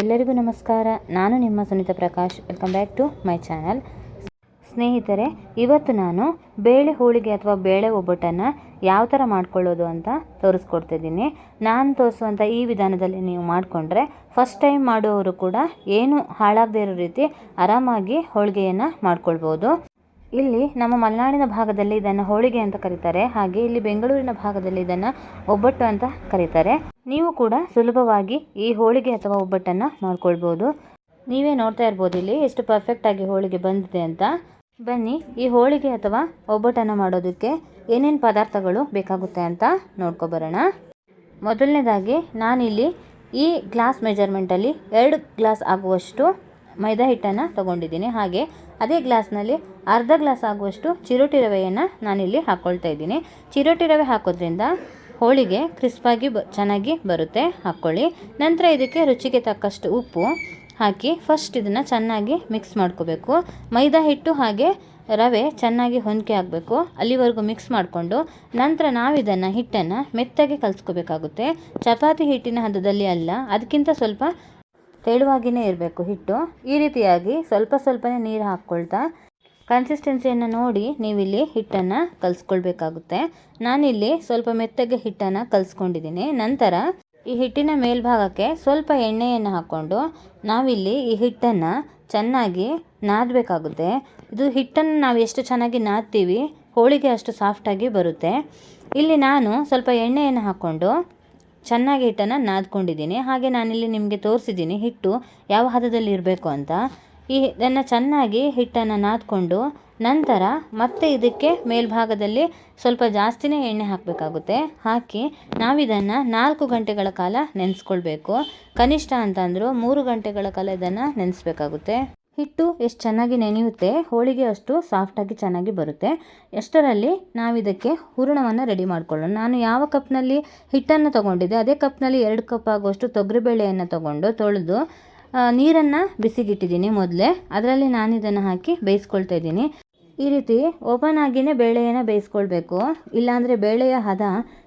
ಎಲ್ಲರಿಗೂ ನಮಸ್ಕಾರ. ನಾನು ನಿಮ್ಮ Sunita Prakash. Welcome back to my channel ಸ್ನೇಹಿತರೆ, ಇವತ್ತು ನಾನು ಬೇಳೆ ಹೋಳಿಗೆ ಅಥವಾ ಬೇಳೆ ಒಬ್ಬಟ್ಟನ್ನು ಯಾವ ಥರ ಮಾಡ್ಕೊಳ್ಳೋದು ಅಂತ ತೋರಿಸ್ಕೊಡ್ತಿದ್ದೀನಿ ನಾನು ತೋರಿಸುವಂಥ ಈ ವಿಧಾನದಲ್ಲಿ ನೀವು ಮಾಡಿಕೊಂಡ್ರೆ ಫಸ್ಟ್ ಟೈಮ್ ಮಾಡುವವರು ಕೂಡ ಏನು ಹಾಳಾಗದೇ ಇರೋ ರೀತಿ ಆರಾಮಾಗಿ ಹೋಳಿಗೆಯನ್ನು ಮಾಡ್ಕೊಳ್ಬೋದು. ಇಲ್ಲಿ ನಮ್ಮ ಮಲೆನಾಡಿನ ಭಾಗದಲ್ಲಿ ಇದನ್ನು ಹೋಳಿಗೆ ಅಂತ ಕರೀತಾರೆ. ಹಾಗೆ ಇಲ್ಲಿ ಬೆಂಗಳೂರಿನ ಭಾಗದಲ್ಲಿ ಇದನ್ನು ಒಬ್ಬಟ್ಟು ಅಂತ ಕರೀತಾರೆ. ನೀವು ಕೂಡ ಸುಲಭವಾಗಿ ಈ ಹೋಳಿಗೆ ಅಥವಾ ಒಬ್ಬಟ್ಟನ್ನು ಮಾಡ್ಕೊಳ್ಬೋದು ನೀವೇ ನೋಡ್ತಾ ಇರ್ಬೋದು ಇಲ್ಲಿ ಎಷ್ಟು ಪರ್ಫೆಕ್ಟಾಗಿ ಹೋಳಿಗೆ ಬಂದಿದೆ ಅಂತ. ಬನ್ನಿ, ಈ ಹೋಳಿಗೆ ಅಥವಾ ಒಬ್ಬಟ್ಟನ್ನು ಮಾಡೋದಕ್ಕೆ ಏನೇನು ಪದಾರ್ಥಗಳು ಬೇಕಾಗುತ್ತೆ ಅಂತ ನೋಡ್ಕೊಬರೋಣ. ಮೊದಲನೇದಾಗಿ ನಾನಿಲ್ಲಿ ಈ ಗ್ಲಾಸ್ ಮೆಜರ್ಮೆಂಟಲ್ಲಿ ಎರಡು ಗ್ಲಾಸ್ ಆಗುವಷ್ಟು ಮೈದಾ ಹಿಟ್ಟನ್ನು ತಗೊಂಡಿದ್ದೀನಿ. ಹಾಗೆ ಅದೇ ಗ್ಲಾಸ್ನಲ್ಲಿ ಅರ್ಧ ಗ್ಲಾಸ್ ಆಗುವಷ್ಟು ಚಿರೋಟಿ ರವೆಯನ್ನು ನಾನಿಲ್ಲಿ ಹಾಕ್ಕೊಳ್ತಾ ಇದ್ದೀನಿ. ಚಿರೋಟಿ ರವೆ ಹಾಕೋದ್ರಿಂದ ಹೋಳಿಗೆ ಕ್ರಿಸ್ಪಾಗಿ ಬ, ಚೆನ್ನಾಗಿ ಬರುತ್ತೆ, ಹಾಕ್ಕೊಳ್ಳಿ. ನಂತರ ಇದಕ್ಕೆ ರುಚಿಗೆ ತಕ್ಕಷ್ಟು ಉಪ್ಪು ಹಾಕಿ ಫಸ್ಟ್ ಇದನ್ನು ಚೆನ್ನಾಗಿ ಮಿಕ್ಸ್ ಮಾಡ್ಕೋಬೇಕು. ಮೈದಾ ಹಿಟ್ಟು ಹಾಗೆ ರವೆ ಚೆನ್ನಾಗಿ ಹೊಂದಿಕೆ ಆಗಬೇಕು, ಅಲ್ಲಿವರೆಗೂ ಮಿಕ್ಸ್ ಮಾಡಿಕೊಂಡು. ನಂತರ ನಾವಿದನ್ನು ಹಿಟ್ಟನ್ನು ಮೆತ್ತಗೆ ಕಲಿಸ್ಕೋಬೇಕಾಗುತ್ತೆ. ಚಪಾತಿ ಹಿಟ್ಟಿನ ಹದದಲ್ಲಿ ಅಲ್ಲ, ಅದಕ್ಕಿಂತ ಸ್ವಲ್ಪ ತೆಳುವಾಗಿಯೇ ಇರಬೇಕು ಹಿಟ್ಟು. ಈ ರೀತಿಯಾಗಿ ಸ್ವಲ್ಪ ಸ್ವಲ್ಪನೇ ನೀರು ಹಾಕ್ಕೊಳ್ತಾ ಕನ್ಸಿಸ್ಟೆನ್ಸಿಯನ್ನು ನೋಡಿ ನೀವಿಲ್ಲಿ ಹಿಟ್ಟನ್ನು ಕಲಿಸ್ಕೊಳ್ಬೇಕಾಗುತ್ತೆ. ನಾನಿಲ್ಲಿ ಸ್ವಲ್ಪ ಮೆತ್ತಗೆ ಹಿಟ್ಟನ್ನು ಕಲಿಸ್ಕೊಂಡಿದ್ದೀನಿ. ನಂತರ ಈ ಹಿಟ್ಟಿನ ಮೇಲ್ಭಾಗಕ್ಕೆ ಸ್ವಲ್ಪ ಎಣ್ಣೆಯನ್ನು ಹಾಕ್ಕೊಂಡು ನಾವಿಲ್ಲಿ ಈ ಹಿಟ್ಟನ್ನು ಚೆನ್ನಾಗಿ ನಾದಬೇಕಾಗುತ್ತೆ. ಇದು ಹಿಟ್ಟನ್ನು ನಾವು ಎಷ್ಟು ಚೆನ್ನಾಗಿ ನಾದ್ತೀವಿ ಹೋಳಿಗೆ ಅಷ್ಟು ಸಾಫ್ಟಾಗಿ ಬರುತ್ತೆ. ಇಲ್ಲಿ ನಾನು ಸ್ವಲ್ಪ ಎಣ್ಣೆಯನ್ನು ಹಾಕ್ಕೊಂಡು ಚೆನ್ನಾಗಿ ಹಿಟ್ಟನ್ನು ನಾದ್ಕೊಂಡಿದ್ದೀನಿ. ಹಾಗೆ ನಾನಿಲ್ಲಿ ನಿಮಗೆ ತೋರಿಸಿದ್ದೀನಿ ಹಿಟ್ಟು ಯಾವ ಹದದಲ್ಲಿ ಇರಬೇಕು ಅಂತ. ಈ ಇದನ್ನು ಚೆನ್ನಾಗಿ ಹಿಟ್ಟನ್ನು ನಾದ್ಕೊಂಡು ನಂತರ ಮತ್ತೆ ಇದಕ್ಕೆ ಮೇಲ್ಭಾಗದಲ್ಲಿ ಸ್ವಲ್ಪ ಜಾಸ್ತಿನೇ ಎಣ್ಣೆ ಹಾಕಬೇಕಾಗುತ್ತೆ. ಹಾಕಿ ನಾವಿದನ್ನು ನಾಲ್ಕು ಗಂಟೆಗಳ ಕಾಲ ನೆನೆಸ್ಕೊಳ್ಬೇಕು. ಕನಿಷ್ಠ ಅಂತಂದರೂ ಮೂರು ಗಂಟೆಗಳ ಕಾಲ ಇದನ್ನು ನೆನೆಸ್ಬೇಕಾಗುತ್ತೆ. ಹಿಟ್ಟು ಎಷ್ಟು ಚೆನ್ನಾಗಿ ನೆನೆಯುತ್ತೆ, ಹೋಳಿಗೆ ಅಷ್ಟು ಸಾಫ್ಟಾಗಿ ಚೆನ್ನಾಗಿ ಬರುತ್ತೆ. ಎಷ್ಟರಲ್ಲಿ ನಾವಿದಕ್ಕೆ ಹೂರಣವನ್ನು ರೆಡಿ ಮಾಡ್ಕೊಳ್ಳೋಣ. ನಾನು ಯಾವ ಕಪ್ನಲ್ಲಿ ಹಿಟ್ಟನ್ನು ತೊಗೊಂಡಿದ್ದೆ, ಅದೇ ಕಪ್ನಲ್ಲಿ ಎರಡು ಕಪ್ ಆಗುವಷ್ಟು ತೊಗರಿಬೇಳೆಯನ್ನು ತೊಗೊಂಡು ತೊಳೆದು ನೀರನ್ನು ಬಿಸಿಗಿಟ್ಟಿದ್ದೀನಿ ಮೊದಲೇ. ಅದರಲ್ಲಿ ನಾನು ಇದನ್ನು ಹಾಕಿ ಬೇಯಿಸ್ಕೊಳ್ತಾ ಇದ್ದೀನಿ. ಈ ರೀತಿ ಓಪನ್ ಆಗಿಯೇ ಬೇಳೆಯನ್ನು ಬೇಯಿಸ್ಕೊಳ್ಬೇಕು. ಇಲ್ಲಾಂದರೆ ಬೇಳೆಯ ಹದ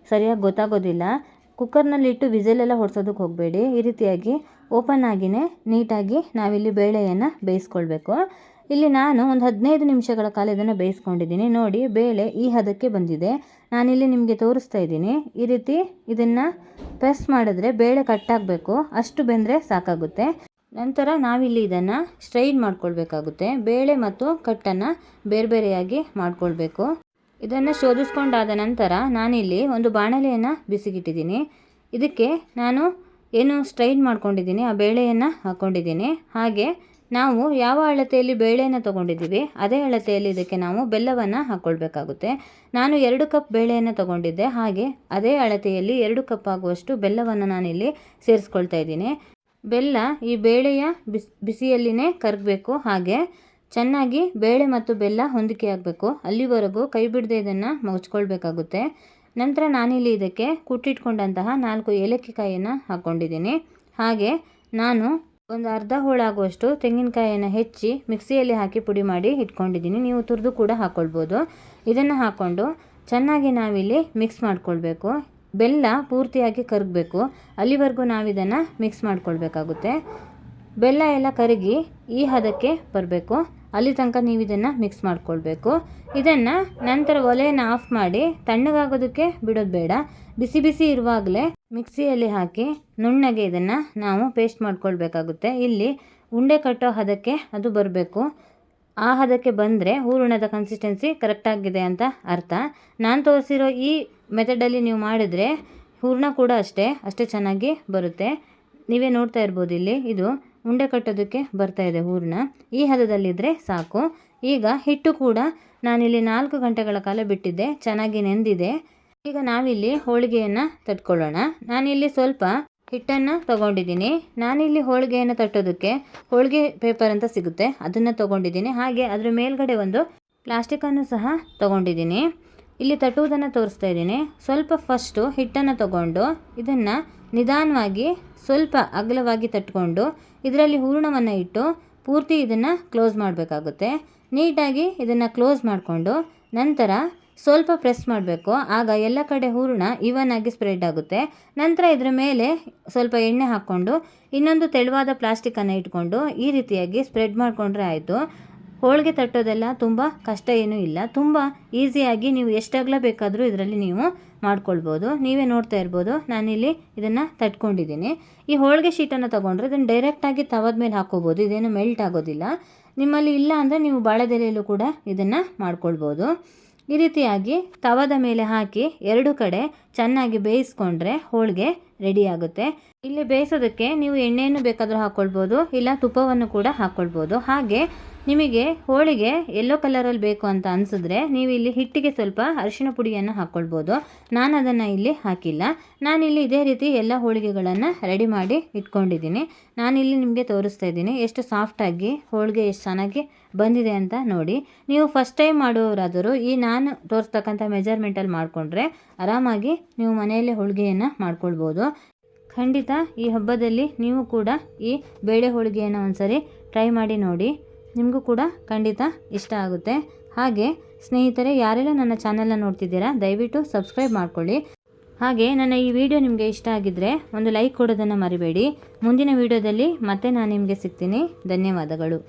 ಸರಿಯಾಗಿ ಗೊತ್ತಾಗೋದಿಲ್ಲ. ಕುಕ್ಕರ್ನಲ್ಲಿಟ್ಟು ವಿಸಲೆಲ್ಲ ಹೊಡ್ಸೋದಕ್ಕೆ ಹೋಗಬೇಡಿ. ಈ ರೀತಿಯಾಗಿ ಓಪನ್ ಆಗಿಯೇ ನೀಟಾಗಿ ನಾವಿಲ್ಲಿ ಬೇಳೆಯನ್ನು ಬೇಯಿಸ್ಕೊಳ್ಬೇಕು. ಇಲ್ಲಿ ನಾನು ಒಂದು ಹದಿನೈದು ನಿಮಿಷಗಳ ಕಾಲ ಇದನ್ನು ಬೇಯಿಸ್ಕೊಂಡಿದ್ದೀನಿ. ನೋಡಿ, ಬೇಳೆ ಈ ಹದಕ್ಕೆ ಬಂದಿದೆ. ನಾನಿಲ್ಲಿ ನಿಮಗೆ ತೋರಿಸ್ತಾ ಇದ್ದೀನಿ. ಈ ರೀತಿ ಇದನ್ನು ಪ್ರೆಸ್ ಮಾಡಿದ್ರೆ ಬೇಳೆ ಕಟ್ಟಾಗಬೇಕು ಅಷ್ಟು ಬೆಂದರೆ ಸಾಕಾಗುತ್ತೆ. ನಂತರ ನಾವಿಲ್ಲಿ ಇದನ್ನು ಸ್ಟ್ರೈನ್ ಮಾಡ್ಕೊಳ್ಬೇಕಾಗುತ್ತೆ. ಬೇಳೆ ಮತ್ತು ಕಟ್ಟನ್ನು ಬೇರೆ ಬೇರೆಯಾಗಿ ಮಾಡ್ಕೊಳ್ಬೇಕು. ಇದನ್ನು ಶೋಧಿಸ್ಕೊಂಡಾದ ನಂತರ ನಾನಿಲ್ಲಿ ಒಂದು ಬಾಣಲೆಯನ್ನು ಬಿಸಿಗಿಟ್ಟಿದ್ದೀನಿ. ಇದಕ್ಕೆ ನಾನು ಏನು ಸ್ಟ್ರೈನ್ ಮಾಡ್ಕೊಂಡಿದ್ದೀನಿ, ಆ ಬೇಳೆಯನ್ನು ಹಾಕ್ಕೊಂಡಿದ್ದೀನಿ ಹಾಗೆ ನಾವು ಯಾವ ಅಳತೆಯಲ್ಲಿ ಬೇಳೆಯನ್ನು ತೊಗೊಂಡಿದ್ದೀವಿ, ಅದೇ ಅಳತೆಯಲ್ಲಿ ಇದಕ್ಕೆ ನಾವು ಬೆಲ್ಲವನ್ನು ಹಾಕ್ಕೊಳ್ಬೇಕಾಗುತ್ತೆ ನಾನು ಎರಡು ಕಪ್ ಬೇಳೆಯನ್ನು ತೊಗೊಂಡಿದ್ದೆ, ಹಾಗೆ ಅದೇ ಅಳತೆಯಲ್ಲಿ ಎರಡು ಕಪ್ ಆಗುವಷ್ಟು ಬೆಲ್ಲವನ್ನು ನಾನಿಲ್ಲಿ ಸೇರಿಸ್ಕೊಳ್ತಾ ಇದ್ದೀನಿ. ಬೆಲ್ಲ ಈ ಬೇಳೆಯ ಬಿಸಿ, ಬಿಸಿಯಲ್ಲಿನೇ ಕರಗಬೇಕು, ಹಾಗೆ ಚೆನ್ನಾಗಿ ಬೇಳೆ ಮತ್ತು ಬೆಲ್ಲ ಹೊಂದಿಕೆ ಆಗಬೇಕು. ಅಲ್ಲಿವರೆಗೂ ಕೈ ಬಿಡದೆ ಇದನ್ನು ಮುಚ್ಕೊಳ್ಬೇಕಾಗುತ್ತೆ. ನಂತರ ನಾನಿಲ್ಲಿ ಇದಕ್ಕೆ ಕುಟ್ಟಿಟ್ಕೊಂಡಂತಹ ನಾಲ್ಕು ಏಲಕ್ಕಿ ಕಾಯಿಯನ್ನು ಹಾಕ್ಕೊಂಡಿದ್ದೀನಿ. ಹಾಗೆ ನಾನು ಒಂದು ಅರ್ಧ ಹೋಳಾಗುವಷ್ಟು ತೆಂಗಿನಕಾಯಿಯನ್ನು ಹೆಚ್ಚಿ ಮಿಕ್ಸಿಯಲ್ಲಿ ಹಾಕಿ ಪುಡಿ ಮಾಡಿ ಇಟ್ಕೊಂಡಿದ್ದೀನಿ. ನೀವು ತುರಿದು ಕೂಡ ಹಾಕ್ಕೊಳ್ಬೋದು ಇದನ್ನು ಹಾಕ್ಕೊಂಡು ಚೆನ್ನಾಗಿ ನಾವಿಲ್ಲಿ ಮಿಕ್ಸ್ ಮಾಡ್ಕೊಳ್ಬೇಕು. ಬೆಲ್ಲ ಪೂರ್ತಿಯಾಗಿ ಕರಗಬೇಕು. ಅಲ್ಲಿವರೆಗೂ ನಾವಿದನ್ನು ಮಿಕ್ಸ್ ಮಾಡ್ಕೊಳ್ಬೇಕಾಗುತ್ತೆ. ಬೆಲ್ಲ ಎಲ್ಲ ಕರಗಿ ಈ ಹದಕ್ಕೆ ಬರಬೇಕು. ಅಲ್ಲಿ ತನಕ ನೀವು ಇದನ್ನು ಮಿಕ್ಸ್ ಮಾಡ್ಕೊಳ್ಬೇಕು. ಇದನ್ನು ನಂತರ ಒಲೆಯನ್ನು ಆಫ್ ಮಾಡಿ ತಣ್ಣಗಾಗೋದಕ್ಕೆ ಬಿಡೋದು ಬೇಡ. ಬಿಸಿ ಬಿಸಿ ಇರುವಾಗಲೇ ಮಿಕ್ಸಿಯಲ್ಲಿ ಹಾಕಿ ನುಣ್ಣಗೆ ಇದನ್ನು ನಾವು ಪೇಸ್ಟ್ ಮಾಡ್ಕೊಳ್ಬೇಕಾಗುತ್ತೆ. ಇಲ್ಲಿ ಉಂಡೆ ಕಟ್ಟೋ ಹದಕ್ಕೆ ಅದು ಬರಬೇಕು. ಆ ಹದಕ್ಕೆ ಬಂದರೆ ಹೂರಣದ ಕನ್ಸಿಸ್ಟೆನ್ಸಿ ಕರೆಕ್ಟಾಗಿದೆ ಅಂತ ಅರ್ಥ. ನಾನು ತೋರಿಸಿರೋ ಈ ಮೆಥಡಲ್ಲಿ ನೀವು ಮಾಡಿದರೆ ಹೂರಣ ಕೂಡ ಅಷ್ಟೇ ಅಷ್ಟೇ ಚೆನ್ನಾಗಿ ಬರುತ್ತೆ. ನೀವೇ ನೋಡ್ತಾ ಇರ್ಬೋದು ಇಲ್ಲಿ. ಇದು ಉಂಡೆ ಕಟ್ಟೋದಕ್ಕೆ ಬರ್ತಾ ಇದೆ ಹೂರಣ ಈ ಹದದಲ್ಲಿದ್ದರೆ ಸಾಕು. ಈಗ ಹಿಟ್ಟು ಕೂಡ ನಾನಿಲ್ಲಿ ನಾಲ್ಕು ಗಂಟೆಗಳ ಕಾಲ ಬಿಟ್ಟಿದ್ದೆ. ಚೆನ್ನಾಗಿ ನೆಂದಿದೆ. ಈಗ ನಾವಿಲ್ಲಿ ಹೋಳಿಗೆಯನ್ನು ತಟ್ಕೊಳ್ಳೋಣ. ನಾನಿಲ್ಲಿ ಸ್ವಲ್ಪ ಹಿಟ್ಟನ್ನು ತೊಗೊಂಡಿದ್ದೀನಿ. ನಾನಿಲ್ಲಿ ಹೋಳಿಗೆಯನ್ನು ತಟ್ಟೋದಕ್ಕೆ ಹೋಳಿಗೆ ಪೇಪರ್ ಅಂತ ಸಿಗುತ್ತೆ. ಅದನ್ನು ತೊಗೊಂಡಿದ್ದೀನಿ. ಹಾಗೆ ಅದರ ಮೇಲ್ಗಡೆ ಒಂದು ಪ್ಲಾಸ್ಟಿಕನ್ನು ಸಹ ತೊಗೊಂಡಿದ್ದೀನಿ. ಇಲ್ಲಿ ತಟ್ಟುವುದನ್ನು ತೋರಿಸ್ತಾ ಇದ್ದೀನಿ. ಸ್ವಲ್ಪ ಫಸ್ಟು ಹಿಟ್ಟನ್ನು ತಗೊಂಡು ಇದನ್ನು ನಿಧಾನವಾಗಿ ಸ್ವಲ್ಪ ಅಗಲವಾಗಿ ತಟ್ಕೊಂಡು ಇದರಲ್ಲಿ ಹೂರಣವನ್ನು ಇಟ್ಟು ಪೂರ್ತಿ ಇದನ್ನು ಕ್ಲೋಸ್ ಮಾಡಬೇಕಾಗುತ್ತೆ. ನೀಟಾಗಿ ಇದನ್ನು ಕ್ಲೋಸ್ ಮಾಡಿಕೊಂಡು ನಂತರ ಸ್ವಲ್ಪ ಪ್ರೆಸ್ ಮಾಡಬೇಕು. ಆಗ ಎಲ್ಲ ಕಡೆ ಹೂರಣ ಈವನ್ ಆಗಿ ಸ್ಪ್ರೆಡ್ ಆಗುತ್ತೆ. ನಂತರ ಇದರ ಮೇಲೆ ಸ್ವಲ್ಪ ಎಣ್ಣೆ ಹಾಕ್ಕೊಂಡು ಇನ್ನೊಂದು ತೆಳುವಾದ ಪ್ಲಾಸ್ಟಿಕ್ಕನ್ನು ಇಟ್ಕೊಂಡು ಈ ರೀತಿಯಾಗಿ ಸ್ಪ್ರೆಡ್ ಮಾಡಿಕೊಂಡ್ರೆ ಆಯಿತು. ಹೋಳಿಗೆ ತಟ್ಟೋದೆಲ್ಲ ತುಂಬ ಕಷ್ಟ ಏನೂ ಇಲ್ಲ. ತುಂಬ ಈಸಿಯಾಗಿ ನೀವು ಎಷ್ಟಾಗಲೇ ಬೇಕಾದರೂ ಇದರಲ್ಲಿ ನೀವು ಮಾಡ್ಕೊಳ್ಬೋದು. ನೀವೇ ನೋಡ್ತಾ ಇರ್ಬೋದು. ನಾನಿಲ್ಲಿ ಇದನ್ನು ತಟ್ಕೊಂಡಿದ್ದೀನಿ. ಈ ಹೋಳಿಗೆ ಶೀಟನ್ನು ತೊಗೊಂಡ್ರೆ ಇದನ್ನು ಡೈರೆಕ್ಟಾಗಿ ತವದ ಮೇಲೆ ಹಾಕೋಬೋದು. ಇದೇನು ಮೆಲ್ಟ್ ಆಗೋದಿಲ್ಲ. ನಿಮ್ಮಲ್ಲಿ ಇಲ್ಲ ಅಂದರೆ ನೀವು ಬಾಳೆದೆಲೆಯಲ್ಲೂ ಕೂಡ ಇದನ್ನು ಮಾಡ್ಕೊಳ್ಬೋದು. ಈ ರೀತಿಯಾಗಿ ತವದ ಮೇಲೆ ಹಾಕಿ ಎರಡು ಕಡೆ ಚೆನ್ನಾಗಿ ಬೇಯಿಸ್ಕೊಂಡ್ರೆ ಹೋಳಿಗೆ ರೆಡಿ ಆಗುತ್ತೆ. ಇಲ್ಲಿ ಬೇಯಿಸೋದಕ್ಕೆ ನೀವು ಎಣ್ಣೆಯನ್ನು ಬೇಕಾದರೂ ಹಾಕ್ಕೊಳ್ಬೋದು ಇಲ್ಲ ತುಪ್ಪವನ್ನು ಕೂಡ ಹಾಕ್ಕೊಳ್ಬೋದು ಹಾಗೆ ನಿಮಗೆ ಹೋಳಿಗೆ ಎಲ್ಲೋ ಕಲರಲ್ಲಿ ಬೇಕು ಅಂತ ಅನಿಸಿದ್ರೆ ನೀವು ಇಲ್ಲಿ ಹಿಟ್ಟಿಗೆ ಸ್ವಲ್ಪ ಅರಿಶಿನ ಪುಡಿಯನ್ನು ಹಾಕ್ಕೊಳ್ಬೋದು. ನಾನು ಅದನ್ನು ಇಲ್ಲಿ ಹಾಕಿಲ್ಲ. ನಾನಿಲ್ಲಿ ಇದೇ ರೀತಿ ಎಲ್ಲ ಹೋಳಿಗೆಗಳನ್ನು ರೆಡಿ ಮಾಡಿ ಇಟ್ಕೊಂಡಿದ್ದೀನಿ. ನಾನಿಲ್ಲಿ ನಿಮಗೆ ತೋರಿಸ್ತಾ ಇದ್ದೀನಿ ಎಷ್ಟು ಸಾಫ್ಟಾಗಿ ಹೋಳಿಗೆ ಎಷ್ಟು ಚೆನ್ನಾಗಿ ಬಂದಿದೆ ಅಂತ ನೋಡಿ. ನೀವು ಫಸ್ಟ್ ಟೈಮ್ ಮಾಡುವವರಾದರೂ ಈ ನಾನು ತೋರಿಸ್ತಕ್ಕಂಥ ಮೆಜರ್ಮೆಂಟಲ್ಲಿ ಮಾಡಿಕೊಂಡ್ರೆ ಆರಾಮಾಗಿ ನೀವು ಮನೆಯಲ್ಲೇ ಹೋಳಿಗೆಯನ್ನು ಮಾಡ್ಕೊಳ್ಬೋದು. ಖಂಡಿತ ಈ ಹಬ್ಬದಲ್ಲಿ ನೀವು ಕೂಡ ಈ ಬೇಳೆ ಹೋಳಿಗೆಯನ್ನು ಒಂದ್ಸರಿ ಟ್ರೈ ಮಾಡಿ ನೋಡಿ. ನಿಮಗೂ ಕೂಡ ಖಂಡಿತ ಇಷ್ಟ ಆಗುತ್ತೆ. ಹಾಗೆ ಸ್ನೇಹಿತರೆ, ಯಾರೆಲ್ಲ ನನ್ನ ಚಾನಲ್ನ ನೋಡ್ತಿದ್ದೀರಾ, ದಯವಿಟ್ಟು ಸಬ್ಸ್ಕ್ರೈಬ್ ಮಾಡ್ಕೊಳ್ಳಿ. ಹಾಗೆ ನನ್ನ ಈ ವಿಡಿಯೋ ನಿಮಗೆ ಇಷ್ಟ ಆಗಿದ್ದರೆ ಒಂದು ಲೈಕ್ ಕೊಡೋದನ್ನು ಮರಿಬೇಡಿ. ಮುಂದಿನ ವಿಡಿಯೋದಲ್ಲಿ ಮತ್ತೆ ನಾನು ನಿಮಗೆ ಸಿಗ್ತೀನಿ. ಧನ್ಯವಾದಗಳು.